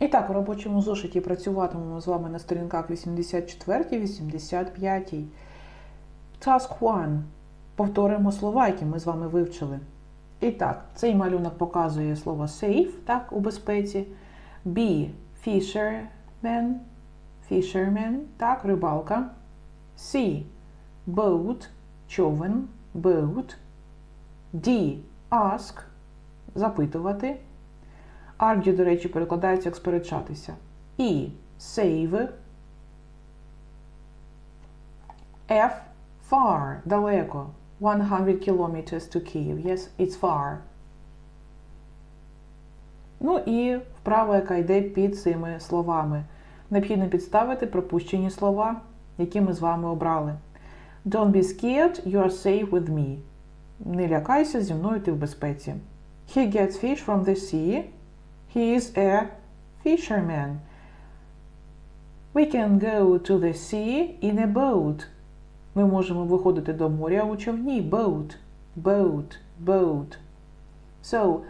І так, у робочому зошиті працюватимемо з вами на сторінках 84-85. Task 1. Повторимо слова, які ми з вами вивчили. І так, цей малюнок показує слово safe, так, у безпеці. B. Fisherman. Fisherman, так, рибалка. C. Boat, човен, boat. D. Ask, запитувати. Argue, до речі, перекладається як сперечатися. E. Save. F. Far. Далеко. 100 kilometers to Kyiv. Yes, it's far. Ну і вправа, яка йде під цими словами. Необхідно підставити пропущені слова, які ми з вами обрали. Don't be scared, you are safe with me. Не лякайся, зі мною ти в безпеці. He gets fish from the sea. He is a fisherman. We can go to the sea in a boat. Ми можемо виходити до моря у човні. Boat, boat, boat. So,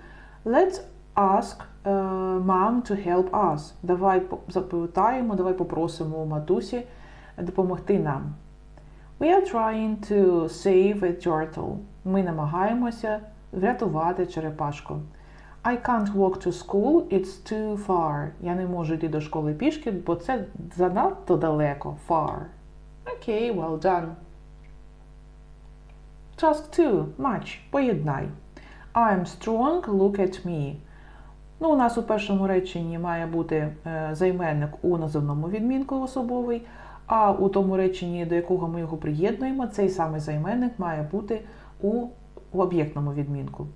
let's ask uh, mom to help us. Давай запитаємо, давай попросимо матусі допомогти нам. We are trying to save a turtle. Ми намагаємося врятувати черепашку. I can't walk to school, it's too far. Я не можу йти до школи пішки, бо це занадто далеко. Far. Окей, well done. Task 2. Match. Поєднай. I'm strong, look at me. Ну, у нас у першому реченні має бути е, займенник у називному відмінку особовий, а у тому реченні, до якого ми його приєднуємо, цей самий займенник має бути у об'єктному відмінку.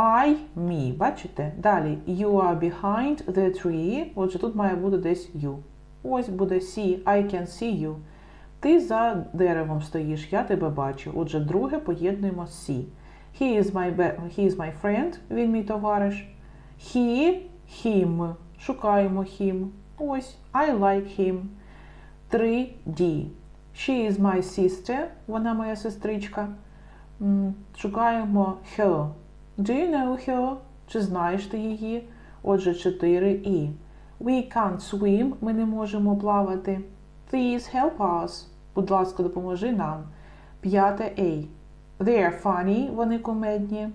I, me, бачите? Далі you are behind the tree. Отже, тут має бути десь you. Ось буде see, I can see you. Ти за деревом стоїш, я тебе бачу. Отже, друге поєднуємо see. He is my, he is my friend, він мій товариш. He, him. Шукаємо him. Ось, I like him. 3D. She is my sister. Вона моя сестричка. Шукаємо her. Do you know her? Чи знаєш ти її? Отже, 4 і. We can't swim. Ми не можемо плавати. Please help us. Будь ласка, допоможи нам. П'яте A. They're funny. Вони комедні.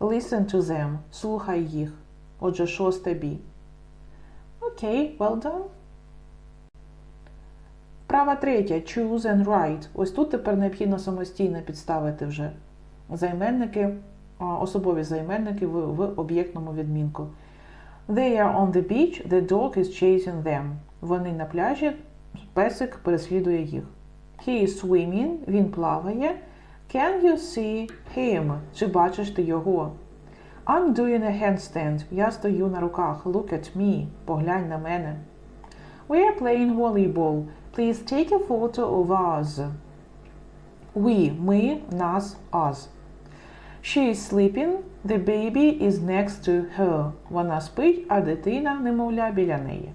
Listen to them. Слухай їх. Отже, шосте B. Окей, well done. Права третя. Choose and write. Ось тут тепер необхідно самостійно підставити вже займенники, особові займенники в, в об'єктному відмінку. They are on the beach, the dog is chasing them. Вони на пляжі, песик переслідує їх. He is swimming, він плаває. Can you see him? Чи бачиш ти його? I'm doing a handstand. Я стою на руках. Look at me. Поглянь на мене. We are playing volleyball. Please take a photo of us. We, ми, нас, us. She is sleeping. The baby is next to her. Вона спить, а дитина, немовля, біля неї.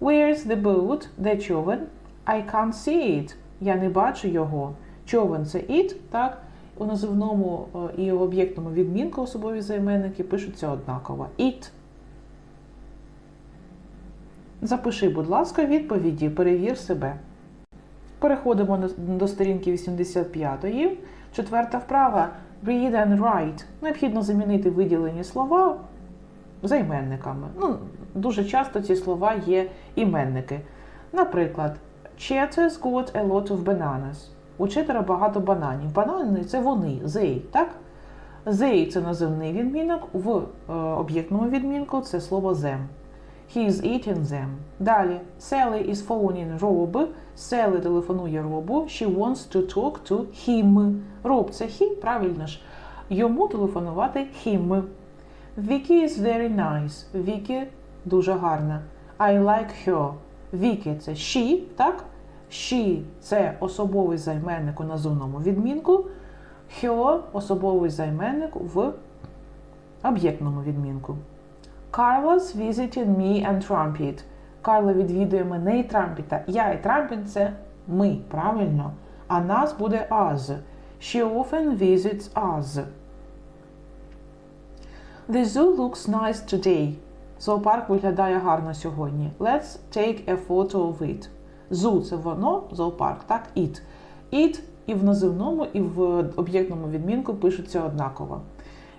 Where's the boat? Де човен? I can't see it. Я не бачу його. Човен це it, так? У називному е, і в об'єктному відмінку особові займенники пишуться однаково. It. Запиши, будь ласка, відповіді, перевір себе. Переходимо до сторінки 85-ї. Четверта вправа. Read and write. Необхідно замінити виділені слова займенниками. Ну, дуже часто ці слова є іменники. Наприклад, Cheetah's got a lot of bananas. У Четера багато бананів. Банани це вони, they, так? They – це називний відмінок, в е, об'єктному відмінку це слово them. He is eating them. Далі. Sally is phoning Rob. Sally телефонує Робу. She wants to talk to him. Роб це he, правильно ж. Йому телефонувати him. Vicky is very nice. Vicky дуже гарна. I like her. Vicky це she, так? She це особовий займенник у називному відмінку. Her особовий займенник в об'єктному відмінку. Carlos visited me and Trumpet. Карло відвідує мене і Трампіта. Я і Трампіт це ми, правильно? А нас буде us. She often visits us. The zoo looks nice today. Зоопарк виглядає гарно сьогодні. Let's take a photo of it. Zoo – це воно, зоопарк, так? It. It і в називному, і в об'єктному відмінку пишуться однаково.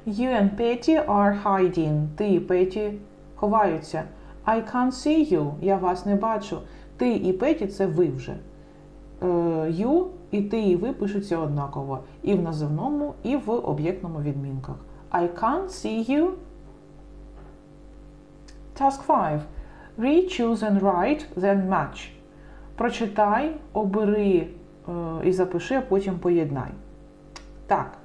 You and Petty are hiding. Ти і Петі ховаються. I can't see you. Я вас не бачу. Ти і Петі це ви вже. Е, You і ти і ви пишуться однаково. І в називному, і в об'єктному відмінках. I can't see you. Task 5. Read, choose and write, then match. Прочитай, обери е, і запиши, а потім поєднай. Так.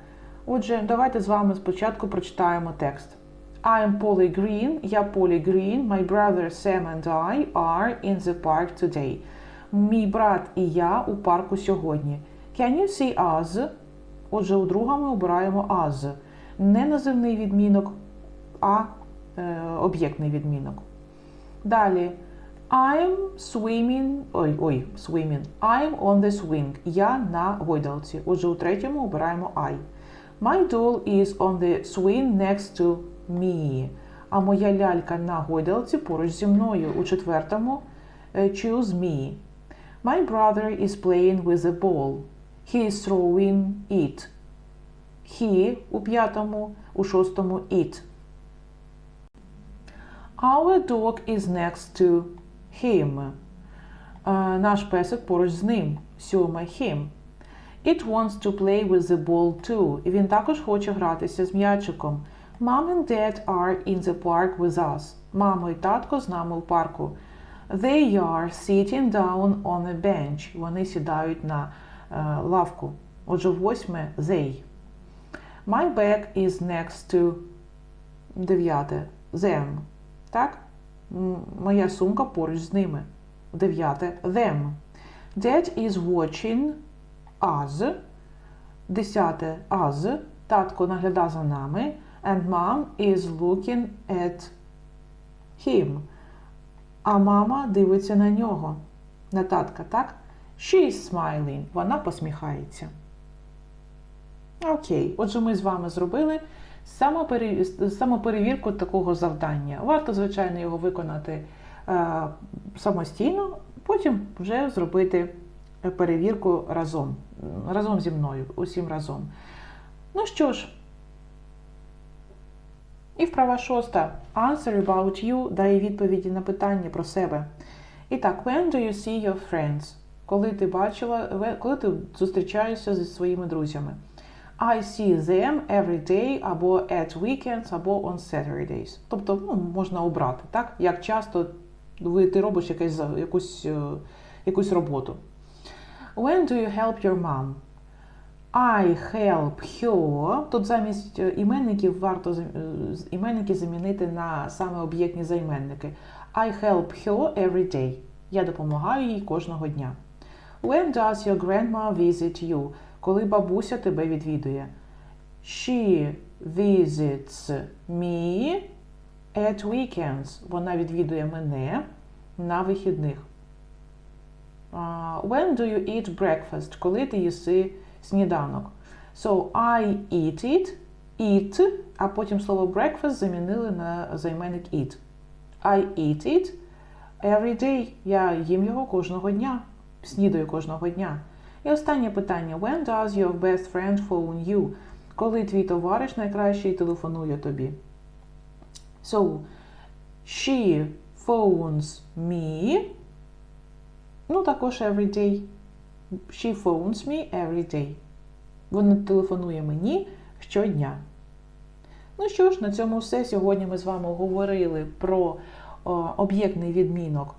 Отже, давайте з вами спочатку прочитаємо текст. I am Polly Green, я Polly Green, my brother Sam and I are in the park today. Мій брат і я у парку сьогодні. Can you see us? Отже, у друга ми обираємо us. Не називний відмінок, а е, об'єктний відмінок. Далі. I'm swimming. Ой, ой, swimming. I'm on the swing. Я на гойдалці. Отже, у третьому обираємо I. My doll is on the swing next to me. А моя лялька на гойдалці поруч зі мною. У четвертому е, choose me. My brother is playing with a ball. He is throwing it. He у п'ятому, у шостому it. Our dog is next to him. Е, Наш песик поруч з ним. Сьоме him. It wants to play with the ball too. І він також хоче гратися з м'ячиком. Mom and Dad are in the park with us. Мамо і татко з нами у парку. They are sitting down on a bench. Вони сідають на е, лавку. Отже, восьме they. My bag is next to дев'яте them. Так? Моя сумка поруч з ними. Дев'яте them. Dad is watching us. Десяте us. Татко наглядає за нами. And mom is looking at him. А мама дивиться на нього. На татка, так? She is smiling. Вона посміхається. Окей. Отже, ми з вами зробили самоперевірку такого завдання. Варто, звичайно, його виконати е, самостійно, потім вже зробити перевірку разом. Разом зі мною, усім разом. Ну що ж, і вправа шоста. Answer about you дає відповіді на питання про себе. І так, when do you see your friends? Коли ти бачила, коли ти зустрічаєшся зі своїми друзями. I see them every day або at weekends, або on Saturdays. Тобто, ну, можна обрати, так? Як часто ти робиш якесь, якусь, е, якусь роботу. When do you help your mom? I help her. Тут замість е, іменників варто е, іменники замінити на саме об'єктні займенники. I help her every day. Я допомагаю їй кожного дня. When does your grandma visit you? Коли бабуся тебе відвідує. She visits me at weekends. Вона відвідує мене на вихідних. When do you eat breakfast? Коли ти їси сніданок? So, I eat it, eat, а потім слово breakfast замінили на займенник eat. I eat it every day. Я їм його кожного дня. Снідаю кожного дня. І останнє питання. When does your best friend phone you? Коли твій товариш найкращий телефонує тобі? So, she phones me. Ну, також every day. She phones me every day. Вона телефонує мені щодня. Ну що ж, на цьому все. Сьогодні ми з вами говорили про об'єктний відмінок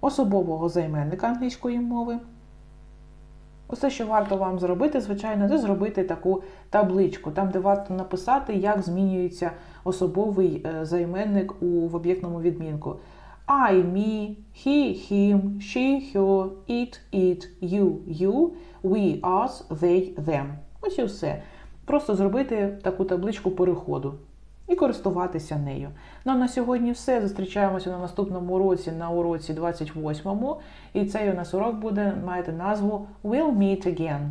особового займенника англійської мови. Усе, що варто вам зробити, звичайно, це зробити таку табличку, там, де варто написати, як змінюється особовий е, займенник у в об'єктному відмінку. I, me, he, him, she, her, it, it, you, you, we, us, they, them. Ось і все. Просто зробити таку табличку переходу і користуватися нею. Ну на сьогодні все. Зустрічаємося на наступному уроці, на уроці 28-му. І цей у нас урок буде, маєте назву We'll meet again.